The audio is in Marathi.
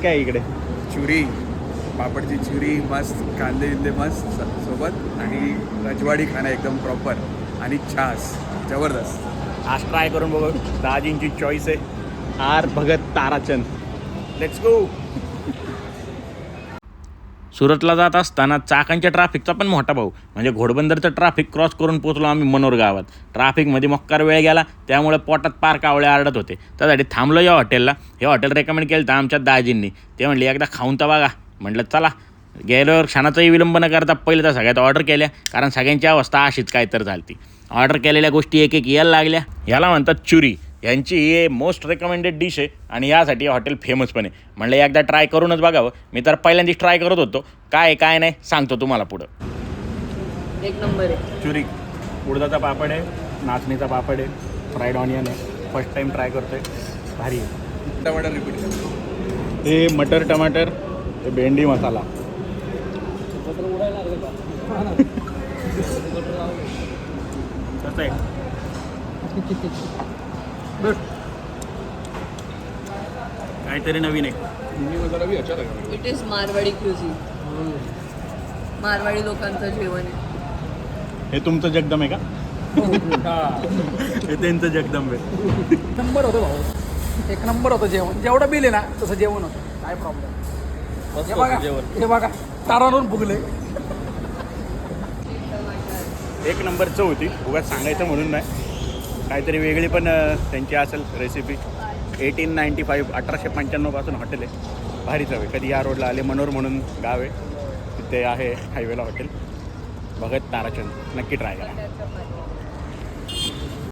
काय इकडे? चुरी पापडची चुरी मस्त. कांदे बिंदे मस्त. सोबत. आणि रजवाडी खाणं एकदम प्रॉपर आणि छास. जबरदस्त. आज ट्राय करून बघू. दाजींची चॉईस आहे. R Bhagat Tarachand. Let's go सुरतला जात असताना चाकांच्या ट्रॅफिकचा पण मोठा भाऊ. म्हणजे घोडबंदरचं ट्रॅफिक क्रॉस करून पोचलो आम्ही मनोर गावात. ट्रॅफिकमध्ये मक्कार वेळ गेला त्यामुळे पोटात पार कावळे आरडत होते. त्यासाठी थांबलो या हॉटेलला. हे हॉटेल रेकमेंड केलं तर आमच्या दाजींनी. ते म्हणले एकदा खाऊन तर बघा. म्हटलं चला. गेल्यावर क्षणाचाही विलंब न करता पहिले तर सगळ्यात ऑर्डर केल्या कारण सगळ्यांची अवस्था अशीच काय तर झाली ऑर्डर केलेल्या गोष्टी एक एक यायला लागल्या. ह्याला म्हणतात चुरी. यांची ही मोस्ट रेकमेंडेड डिश आहे आणि यासाठी हॉटेल फेमस पण आहे. म्हणलं एकदा ट्राय करूनच बघावं. मी तर पहिल्यांदाच ट्राय करत होतो. काय काय नाही सांगतो तुम्हाला पुढं. एक नंबर आहे. चुरी. उडदाचा पापड आहे नाचणीचा पापड आहे फ्राईड ऑनियन आहे. फर्स्ट टाईम ट्राय करतोय. भारी आहे. टमाटर रिपीट हे मटर टमाटर हे भेंडी मसाला. कसं आहे. काहीतरी नवीन आहे. It is Marwari cuisine Marwari लोकांचं जेवण आहे. हे तुमचं जगदम आहे का? हे त्यांचं जगदम आहे नंबर होतं भाऊ. एक नंबर होतं जेवण. जेवढं बिल आहे ना तसं जेवण होतं. काय प्रॉब्लेम हे बघा. हे बघा. तारावरून फुगले. एक नंबर चव होती. उगाच सांगायचं म्हणून नाही. काहीतरी वेगळी पण त्यांची असेल रेसिपी एटीन नाईन्टी फाईव्ह अठराशे पंच्याण्णवपासून हॉटेल आहे. भारी चव आहे. कधी या रोडला आले मनोर म्हणून गाव आहे. तिथे आहे हायवेला हॉटेल भगत ताराचंद नक्की ट्राय करा.